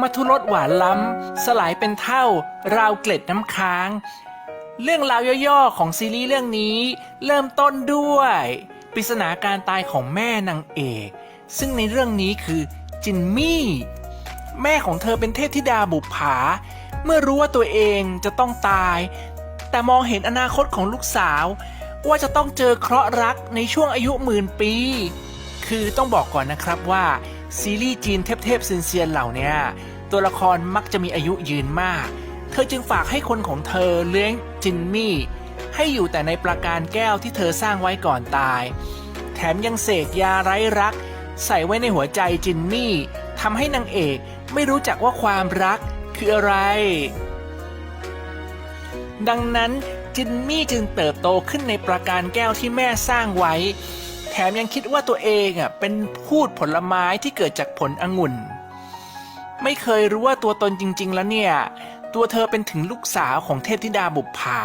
มัทุรสหวานล้ำ สลายเป็นเท่า ราวเกล็ดน้ำค้าง เรื่องราวย่อๆของซีรีส์เรื่องนี้ เริ่มต้นด้วยปริศนาการตายของแม่นางเอก ซึ่งในเรื่องนี้คือจินมี่ แม่ของเธอเป็นเทพธิดาบุปผา เมื่อรู้ว่าตัวเองจะต้องตาย แต่มองเห็นอนาคตของลูกสาว ว่าจะต้องเจอเคราะห์รักในช่วงอายุหมื่นปี คือต้องบอกก่อนนะครับว่า ซีรีส์จีนเทพๆเซียนเซียนเหล่าเนี้ยตัวละครมักจะมีอายุยืนมาก เธอจึงฝากให้คนของเธอเลี้ยงจินมี่ ให้อยู่แต่ในปราการแก้วที่เธอสร้างไว้ก่อนตาย แถมยังเสกยาไร้รัก ใส่ไว้ในหัวใจจินมี่ทำให้นางเอกไม่รู้จักว่าความรักคืออะไร ดังนั้นจินมี่จึงเติบโตขึ้นในประการแก้วที่แม่สร้างไว้ แถมยังคิดว่าตัวเองอะเป็นพูดผลไม้ที่เกิดจากผลองุ่น ไม่เคยรู้ว่าตัวตนจริง ๆ แล้วเนี่ย ตัวเธอเป็นถึงลูกสาวของเทพธิดาบุปผา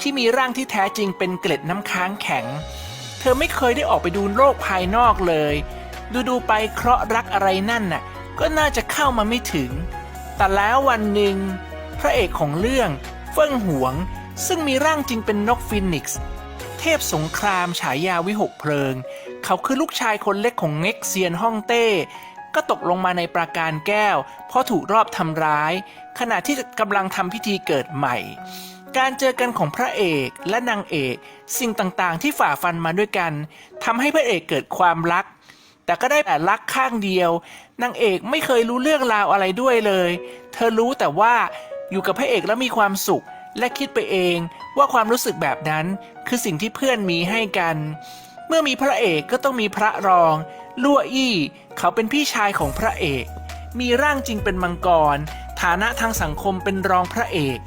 ที่มีร่างที่แท้จริงเป็นเกล็ดน้ำค้างแข็ง เธอไม่เคยได้ออกไปดูโลกภายนอกเลย ดูดูๆไปเคราะห์รักอะไรนั่นน่ะ ก็น่าจะเข้ามาไม่ถึง แต่แล้ววันหนึ่งพระเอกของเรื่อง เฟิ่งหวง ซึ่งมีร่างจริงเป็นนกฟินิกซ์ เทพสงครามฉายาวิหกเพลิง เขาคือลูกชายคนเล็กของเง็กเซียนฮ่องเต้ ก็ตกลงมาในปราการแก้ว เพราะถูกรอบทำร้าย ขณะที่กำลังทำพิธีเกิดใหม่ การเจอกันของพระเอกและนางเอก สิ่งต่างๆ ที่ฝ่าฟันมาด้วยกันทำให้พระเอกเกิดความรัก แต่ก็ได้แต่รักข้างเดียวนางเอกไม่เคยรู้เรื่องราวอะไรด้วยเลย เธอรู้แต่ว่าอยู่กับพระเอกแล้วมีความสุข และคิดไปเองว่าความรู้สึกแบบนั้นคือสิ่งที่เพื่อนมีให้กัน เมื่อมีพระเอกก็ต้องมีพระรองลั่วอี้ เขาเป็นพี่ชายของพระเอก มีร่างจริงเป็นมังกร ฐานะทางสังคมเป็นรองพระเอก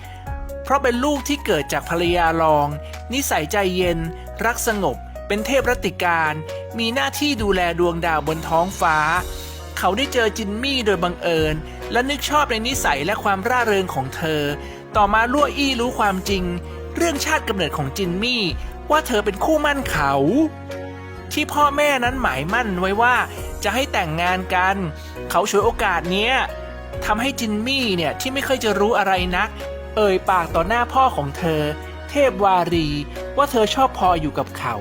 เพราะเป็นลูกที่เกิดจากภรรยารอง นิสัยใจเย็น รักสงบ เป็นเทพรติการ มีหน้าที่ดูแลดวงดาวบนท้องฟ้า เขาได้เจอจินมี่โดยบังเอิญ และนึกชอบในนิสัยและความร่าเริงของเธอ ต่อมาลั่วอี้รู้ความจริง เรื่องชาติกำเนิดของจินมี่ ว่าเธอเป็นคู่มั่นเขา ที่พ่อแม่นั้นหมายมั่นไว้ว่าจะให้แต่งงานกัน เขาฉวยโอกาสเนี้ยทำให้จินมี่เนี่ยที่ไม่เคยจะรู้อะไรนัก เอ่ยปากต่อหน้าพ่อของเธอ เทพวารี ว่าเธอชอบพออยู่กับเขา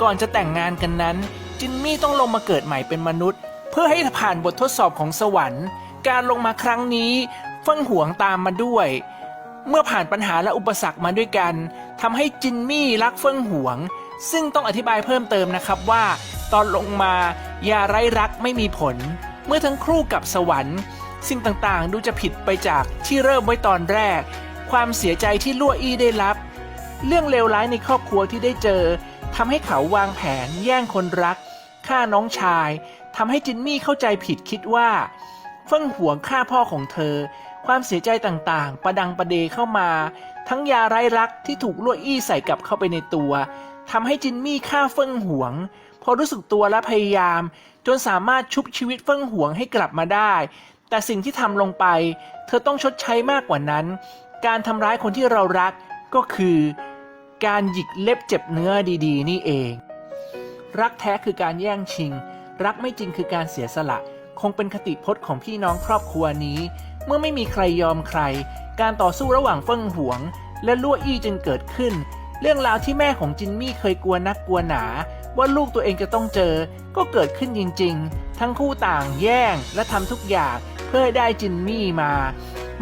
ก่อนจะแต่งงานกันนั้น จินมี่ต้องลงมาเกิดใหม่เป็นมนุษย์ เพื่อให้ผ่านบททดสอบของสวรรค์ การลงมาครั้งนี้เฟิ่งหวงตามมาด้วย เมื่อผ่านปัญหาและอุปสรรคมาด้วยกันทำให้จินมี่รักเฟิ่งหวง ซึ่งต้องอธิบายเพิ่มเติมนะครับว่า ตอนลงมา ยาไร้รักไม่มีผล เมื่อทั้งครู่กับสวรรค์ สิ่งต่างๆ ดูจะผิดไปจากที่เริ่มไว้ตอนแรก ความเสียใจที่ลั่วอี้ได้รับ เรื่องเลวร้ายในครอบครัวที่ได้เจอทำให้เขาวางแผน แย่งคนรักฆ่าน้องชายทำให้จินมี่เข้าใจผิดคิดว่า เฟิ่งหวงฆ่าพ่อของเธอ ความเสียใจต่างๆ ประดังประเดเข้ามา ทั้งยาไร้รักที่ถูกลวดอี้ใส่กลับเข้าไปในตัวทำให้จินมี่ฆ่าเฟิ่งหวง พอรู้สึกตัวและพยายาม จนสามารถชุบชีวิตเฟิ่งหวงให้กลับมาได้ แต่สิ่งที่ทำลงไป เธอต้องชดใช้มากกว่านั้น การทำร้ายคนที่เรารักก็คือ การหยิกเล็บเจ็บเนื้อดีๆ นี่เอง รักแท้คือการแย่งชิง รักไม่จริงคือการเสียสละ คงเป็นคติพจน์ของพี่น้องครอบครัวนี้ เมื่อไม่มีใครยอมใคร การต่อสู้ระหว่างเฟิ่งหวง และลั่วอี้จึงเกิดขึ้น เรื่องราวที่แม่ของจินมี่เคยกลัวนักกลัวหนา ว่าลูกตัวเองจะต้องเจอ ก็เกิดขึ้นจริง ๆ ทั้งคู่ต่างแย่งและทำทุกอย่างเพื่อให้ได้จินมี่มา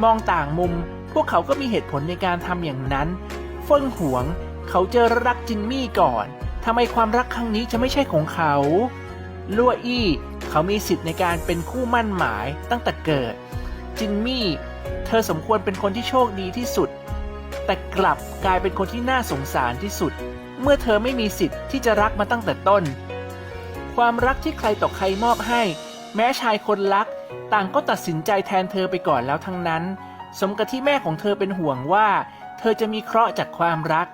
มองต่างมุม พวกเขาก็มีเหตุผลในการทำอย่างนั้น เฟิ่งหวง เขาเจอรักจินมี่ก่อนทำไมความรักครั้งนี้จะไม่ใช่ของเขาลั่วอี้ เขามีสิทธิ์ในการเป็นคู่มั่นหมายตั้งแต่เกิด จินมี่ เธอสมควรเป็นคนที่โชคดีที่สุด แต่กลับกลายเป็นคนที่น่าสงสารที่สุด เมื่อเธอไม่มีสิทธิ์ที่จะรักมาตั้งแต่ต้น ความรักที่ใครต่อใครมอบให้ แม้ชายคนรัก ต่างก็ตัดสินใจแทนเธอไปก่อนแล้วทั้งนั้น สมกับที่แม่ของเธอเป็นห่วงว่า เธอจะมีเคราะห์จากความรัก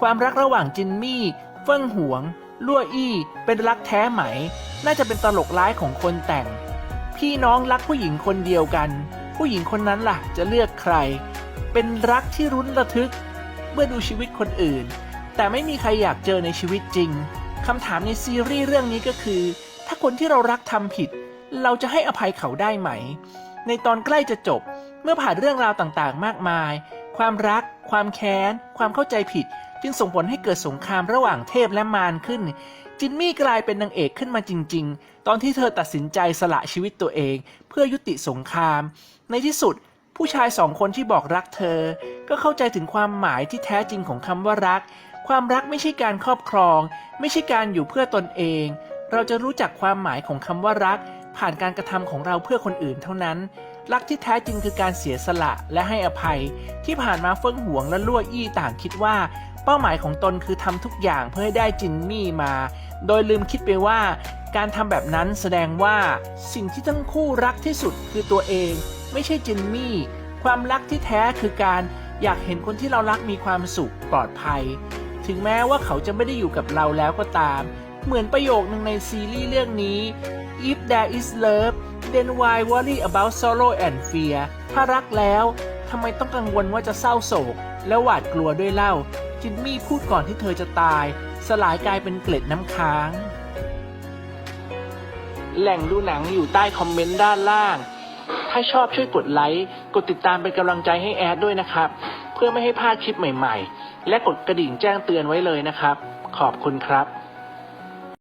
ความรักระหว่างจินมี่เฟิ่งหวงลั่วอี้เป็นรักแท้ไหม น่าจะเป็นตลกร้ายของคนแต่ง พี่น้องรักผู้หญิงคนเดียวกัน ผู้หญิงคนนั้นล่ะ จะเลือกใคร เป็นรักที่รุนระทึก เมื่อดูชีวิตคนอื่น แต่ไม่มีใครอยากเจอในชีวิตจริงคำถามในซีรีส์เรื่องนี้ก็คือ ถ้าคนที่เรารักทำผิด เราจะให้อภัยเขาได้ไหม ในตอนใกล้จะจบ เมื่อผ่านเรื่องราวต่างๆ มากมาย ความรัก ความแค้น ความเข้าใจผิด จึงส่งผลให้เกิดสงครามระหว่างเทพและมารขึ้น จินมี่กลายเป็นนางเอกขึ้นมาจริง ๆ ตอนที่เธอตัดสินใจสละชีวิตตัวเอง เพื่อยุติสงคราม ในที่สุดผู้ชายสองคนที่บอกรักเธอ ก็เข้าใจถึงความหมายที่แท้จริงของคำว่ารัก ความรักไม่ใช่การครอบครอง ไม่ใช่การอยู่เพื่อตนเอง เราจะรู้จักความหมายของคำว่ารัก ผ่านการกระทำของเราเพื่อคนอื่นเท่านั้น รักที่แท้จริงคือการเสียสละและให้อภัย ที่ผ่านมาเฟิ่งหวงและลั่วอี้ต่างคิดว่า เป้าหมายของตนคือทำทุกอย่างเพื่อให้ได้จินมี่มา โดยลืมคิดไปว่า การทำแบบนั้นแสดงว่า สิ่งที่ทั้งคู่รักที่สุดคือตัวเอง ไม่ใช่จินมี่ ความรักที่แท้คือการอยากเห็นคนที่เรารักมีความสุขปลอดภัย ถึงแม้ว่าเขาจะไม่ได้อยู่กับเราแล้วก็ตาม เหมือนประโยคนึงในซีรีส์เรื่องนี้ if there is love then why worry about sorrow and fear ถ้ารักแล้วทำไมต้องกังวลว่าจะเศร้าโศก และหวาดกลัวด้วยเล่า จินมี่พูดก่อนที่เธอจะตาย สลายกลายเป็นเกล็ดน้ำค้าง แหล่งดูหนังอยู่ใต้คอมเมนต์ด้านล่าง ถ้าชอบช่วยกดไลค์ กดติดตามเป็นกำลังใจให้แอดด้วยนะครับ เพื่อไม่ให้พลาดคลิปใหม่ๆ และกดกระดิ่งแจ้งเตือนไว้เลยนะครับ ขอบคุณครับ